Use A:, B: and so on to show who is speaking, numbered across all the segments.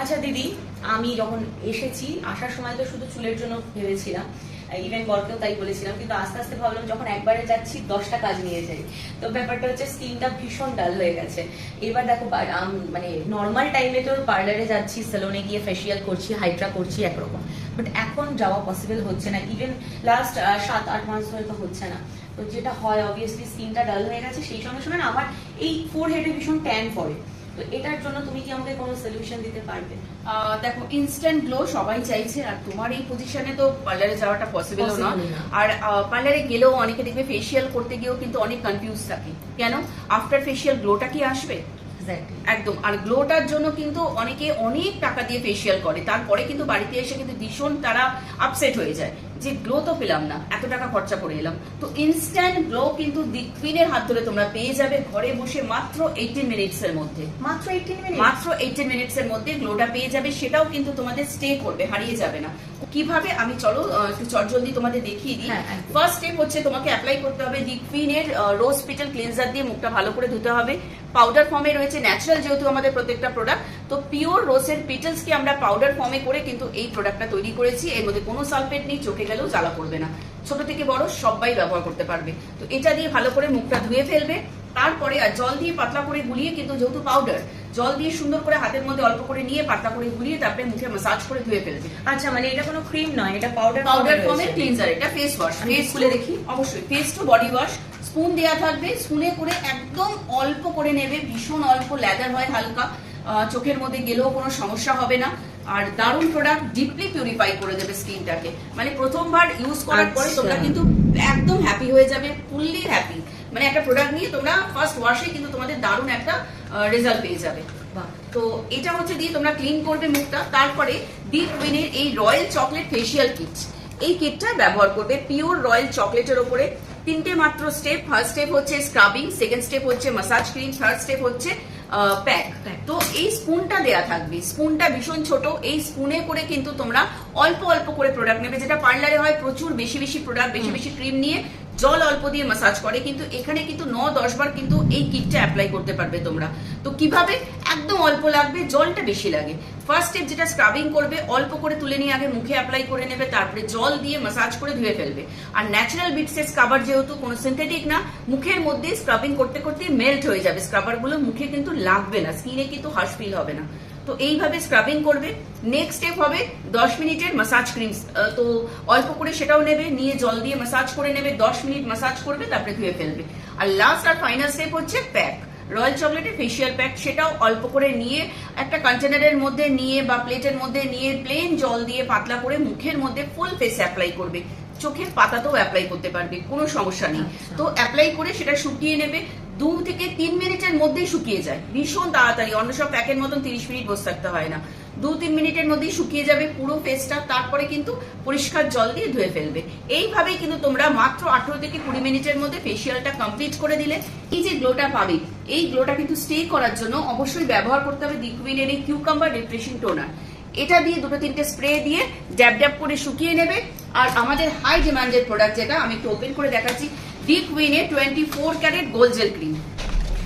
A: আচ্ছা দিদি, আমি যখন এসেছি, আসার সময় তো শুধু চুলের জন্য ভেবেছিলাম। ইভেন বরকেও তাই বলেছিলাম, কিন্তু আস্তে আস্তে ভাবলাম যখন একবারে যাচ্ছি, দশটা কাজ নিয়ে যাই। তো ব্যাপারটা হচ্ছে, স্কিনটা ভীষণ ডাল হয়ে গেছে। এবার দেখো মানে নর্মাল টাইমে তো পার্লারে যাচ্ছি সেলুনে গিয়ে ফেসিয়াল করছি হাইড্রা করছি একরকম। বাট এখন যাওয়া পসিবল হচ্ছে না। ইভেন লাস্ট সাত, আট মাস ধরে তো হচ্ছে না। তো যেটা হয় অবভিয়াসলি স্কিনটা ডাল হয়ে গেছে। সেই সঙ্গে সঙ্গে আমার এই ফোর হেডে ভীষণ ট্যান পড়ে। তো এটার জন্য তুমি কি আমাকে কোনো সলিউশন দিতে পারবে?
B: আহ, দেখো ইনস্ট্যান্ট গ্লো সবাই চাইছে আর তোমার এই পজিশনে তো পার্লারে যাওয়াটা পসিবল না। আর পার্লারে গেলেও অনেকে দেখবে ফেসিয়াল করতে গিয়েও কিন্তু অনেক কনফিউজ থাকে। কেন? আফটার ফেসিয়াল গ্লোটা কি আসবে? একদম। আর গ্লোটার জন্য কিন্তু অনেকে অনেক টাকা দিয়ে ফেসিয়াল করে। তারপরে কিন্তু বাড়িতে এসে কিন্তু ভীষণ তারা আপসেট হয়ে যায়। যে গ্লো তো পেলাম না এত টাকা খরচা করে এলাম। তো ইনস্ট্যান্ট গ্লো কিন্তু দিকপিনের হাত ধরে তোমরা পেয়ে যাবে ঘরে বসে মাত্র এইটিন মিনিটস এর মধ্যে।
A: মাত্র 18 মিনিট
B: মাত্র এইটিন মিনিটস এর মধ্যে গ্লোটা পেয়ে যাবে সেটাও কিন্তু তোমাদের স্টে করবে হারিয়ে যাবে না। কীভাবে আমি চলো একটু চটজলদি তোমাদের দেখিয়ে দিই।
A: হ্যাঁ,
B: ফার্স্ট স্টেপ হচ্ছে তোমাকে অ্যাপ্লাই করতে হবে দিকপিনের রোজ পিটাল ক্লিনজার দিয়ে মুখটা ভালো করে ধুতে হবে। পাউডার ফর্মে রয়েছে ন্যাচারাল যেহেতু আমাদের প্রত্যেকটা প্রোডাক্ট তো পিওর রোসের পিটালসকে আমরা পাউডার ফর্মে করে কিন্তু এই প্রোডাক্টটা তৈরি করেছি। এর মধ্যে কোনো সালফেট নেই চোখে গেলেও জ্বালা করবে না। ছোট থেকে বড় সবাই ব্যবহার করতে পারবে। তো এটা দিয়ে ভালো করে মুখটা ধুয়ে ফেলবে। তারপরে আর জল দিয়ে পাতলা করে গুলিয়ে কিন্তু যেহেতু পাউডার জল দিয়ে সুন্দর করে হাতের মধ্যে অল্প করে নিয়ে পাতলা করে গুলিয়ে তারপরে মুখে মাসাজ করে ধুয়ে ফেলবে
A: আচ্ছা মানে এটা কোনো ক্রিম নয় এটা পাউডার
B: পাউডার ফর্মের ক্লিনজার এটা ফেস ওয়াশ ফেস
A: খুলে দেখি।
B: অবশ্যই face to body wash spoon দেয়া থাকবে স্পুনে করে একদম অল্প করে নেবে ভীষণ অল্প লেদার হয় হালকা। চোখের মধ্যে গেলেও কোনো সমস্যা হবে না। আর দারুণ প্রোডাক্ট ডিপলি পিউরিফাই করে দেবে স্কিনটাকে মানে প্রথমবার ইউজ করার পরে
A: আচ্ছা।
B: তোমরা কিন্তু একদম হ্যাপি হয়ে যাবে ফুললি হ্যাপি মানে একটা প্রোডাক্ট নিয়ে তোমরা ফার্স্ট ওয়াশে কিন্তু তোমাদের দারুণ একটা রেজাল্ট পেয়ে যাবে। তো এটা হচ্ছে দিয়ে তোমরা ক্লিন করবে মুখটা তারপরে ডিপ উইনের এই রয়্যাল চকলেট ফেসিয়াল কিট এই কিটটা ব্যবহার করবে পিওর রয়্যাল চকলেটের ওপরে। তিনটে মাত্র স্টেপ ফার্স্ট স্টেপ হচ্ছে স্ক্রাবিং সেকেন্ড স্টেপ হচ্ছে মাসাজ ক্রিম থার্ড স্টেপ হচ্ছে প্যাক তো এই স্পুনটা দেয়া থাকবে স্পুনটা ভীষণ ছোট এই স্পুনে করে কিন্তু তোমরা অল্প অল্প করে প্রোডাক্ট নেবে। যেটা পার্লারে হয় প্রচুর বেশি বেশি প্রোডাক্ট বেশি বেশি ক্রিম নিয়ে জল অল্প দিয়ে মাসাজ করে, কিন্তু এখানে কিন্তু ন, দশ বার কিন্তু এই কিটটা অ্যাপ্লাই করতে পারবে তোমরা। তো কীভাবে? একদম অল্প লাগবে, জলটা বেশি লাগে। ফার্স্ট স্টেপ যেটা স্ক্রাবিং করবে, অল্প করে তুলে নিয়ে আগে মুখে অ্যাপ্লাই করে নেবে, তারপরে জল দিয়ে মাসাজ করে ধুয়ে ফেলবে। আর ন্যাচারাল বিটসের স্ক্রাবার যেহেতু কোনো সিনথেটিক না, মুখের মধ্যে স্ক্রাবিং করতে করতে মেল্ট হয়ে যাবে। স্ক্রাবারগুলো মুখে কিন্তু লাগবে না স্কিনে কিন্তু হার্শ ফিল হবে না। তো এইভাবে স্ক্রাবিং করবে। নেক্সট স্টেপ হবে দশ মিনিটের মাসাজ ক্রিম তো অল্প করে সেটাও নেবে নিয়ে জল দিয়ে মাসাজ করে নেবে দশ মিনিট মাসাজ করবে তারপরে ধুয়ে ফেলবে। আর লাস্ট আর ফাইনাল স্টেপ হচ্ছে প্যাক রয়্যাল চকলেটের ফেসিয়াল প্যাক সেটাও অল্প করে নিয়ে একটা কন্টেনারের মধ্যে নিয়ে বা প্লেটের মধ্যে নিয়ে প্লেন জল দিয়ে পাতলা করে মুখের মধ্যে ফুল ফেস অ্যাপ্লাই করবে। চোখের পাতাতেও অ্যাপ্লাই করতে পারবে কোনো সমস্যা নেই।
A: আচ্ছা।
B: তো অ্যাপ্লাই করে সেটা শুকিয়ে নেবে দু থেকে তিন মিনিটের মধ্যেই শুকিয়ে যায়। ভীষণ তাড়াতাড়ি, অন্য সব প্যাকের মতন তিরিশ মিনিট বসে থাকতে হয় না। দু তিন মিনিটের মধ্যেই শুকিয়ে যাবে পুরো ফেসটা তারপরে কিন্তু পরিষ্কার জল দিয়ে ধুয়ে ফেলবে। এইভাবেই কিন্তু তোমরা মাত্র আঠারো থেকে কুড়ি মিনিটের মধ্যে ফেসিয়ালটা কমপ্লিট করে দিলে। এই যে গ্লোটা পাবে, এই গ্লোটা কিন্তু স্টে করার জন্য অবশ্যই ব্যবহার করতে হবে দিকুইনের এই কিউকাম্বার রিফ্রেশিং টোনার এটা দিয়ে দুটো তিনটে স্প্রে দিয়ে ড্যাব ড্যাব করে শুকিয়ে নেবে। আর আমাদের হাই ডিমান্ডেড প্রোডাক্ট যেটা, আমি একটু ওপেন করে দেখাচ্ছি। ডিপ উইনের twenty four carat gold gel cream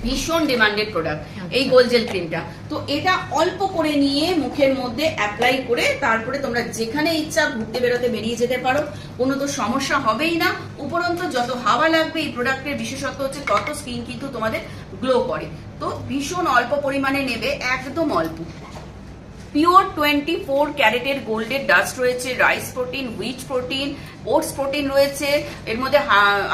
B: ভীষণ ডিমান্ডেড প্রোডাক্ট এই গোল্ড জেল ক্রিমটা তো এটা অল্প করে নিয়ে মুখের মধ্যে অ্যাপ্লাই করে তারপরে তোমরা যেখানে ইচ্ছা ঘুরতে বেরোতে বেরিয়ে যেতে পারো। কোনো তো সমস্যা হবেই না। উপরন্ত যত হাওয়া লাগবে এই প্রোডাক্টের বিশেষত্ব হচ্ছে তত স্কিন কিন্তু তোমাদের গ্লো করে। তো ভীষণ অল্প পরিমাণে নেবে একদম অল্প। পিওর টোয়েন্টি ফোর ক্যারেটের গোল্ডের ডাস্ট রয়েছে, rice protein, wheat protein, oats protein রয়েছে, এর মধ্যে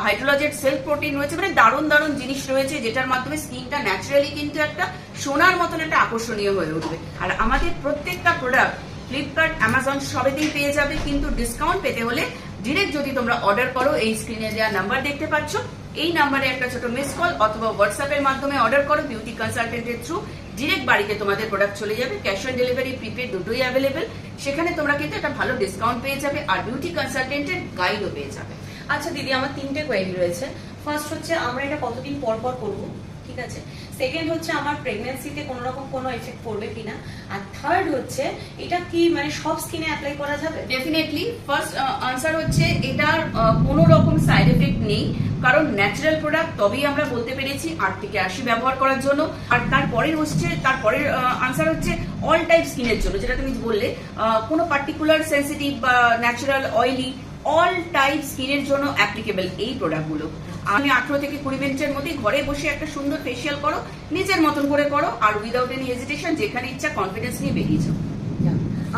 B: হাইড্রোলজের সেলফ প্রোটিন রয়েছে মানে দারুণ দারুণ জিনিস রয়েছে, যেটার মাধ্যমে স্কিনটা ন্যাচারালি কিন্তু একটা সোনার মতন একটা আকর্ষণীয় হয়ে উঠবে। আর আমাদের প্রত্যেকটা প্রোডাক্ট ফ্লিপকার্ট, অ্যামাজন সবেতেই পেয়ে যাবে, কিন্তু ডিসকাউন্ট পেতে হলে ডিরেক্ট যদি তোমরা অর্ডার করো, এই স্ক্রিনে দেওয়া নাম্বার দেখতে পাচ্ছ। এই নাম্বারে একটা ছোট মিস কল অথবা হোয়াটসঅ্যাপের মাধ্যমে অর্ডার করো বিউটি কনসালটেন্টের থ্রু ডিরেক্ট বাড়িতে তোমাদের প্রোডাক্ট চলে যাবে। ক্যাশ অন ডেলিভারি প্রিপেড দুটোই অ্যাভেলেবেল সেখানে তোমরা কিন্তু একটা ভালো ডিসকাউন্ট পেয়ে যাবে আর বিউটি কনসালটেন্টের গাইডও পেয়ে যাবে।
A: আচ্ছা দিদি, আমার তিনটে কোয়েরি রয়েছে। ফার্স্ট হচ্ছে, আমরা এটা কতদিন পর পর করব? ঠিক আছে। সেকেন্ড হচ্ছে আমার প্রেগনেন্সিতে কোনো রকম কোনো এফেক্ট পড়বে কিনা। আর থার্ড হচ্ছে, এটা কি মানে সব স্কিনে অ্যাপ্লাই করা যাবে?
B: ডেফিনেটলি ফার্স্ট আনসার হচ্ছে এটার কোনো রকম সাইড এফেক্ট নেই। কারণ ন্যাচারাল প্রোডাক্ট তবেই আমরা বলতে পেরেছি আট থেকে আশি ব্যবহার করার জন্য। আর তারপরে হচ্ছে তারপরের আনসার হচ্ছে অল টাইপ স্কিনের জন্য, যেটা তুমি বললে। কোনো পার্টিকুলার সেন্সিটিভ বা ন্যাচারাল অয়েলি অল টাইপ স্কিনের জন্য অ্যাপ্লিকেবল এই প্রোডাক্টগুলো আমি আঠেরো থেকে কুড়ি মিনিটের মধ্যে ঘরে বসে একটা সুন্দর ফেসিয়াল করো, নিজের মতন করে করো, আর উইদাউট এনি হেজিটেশন যেখানে ইচ্ছা কনফিডেন্স নিয়ে বেরিয়ে যাও।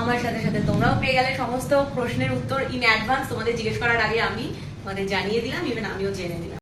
A: আমার সাথে সাথে তোমরাও পেয়ে গেলে সমস্ত প্রশ্নের উত্তর ইন অ্যাডভান্স তোমাদের জিজ্ঞেস করার আগে আমি তোমাদের জানিয়ে দিলাম ইভেন আমিও জেনে নিলাম।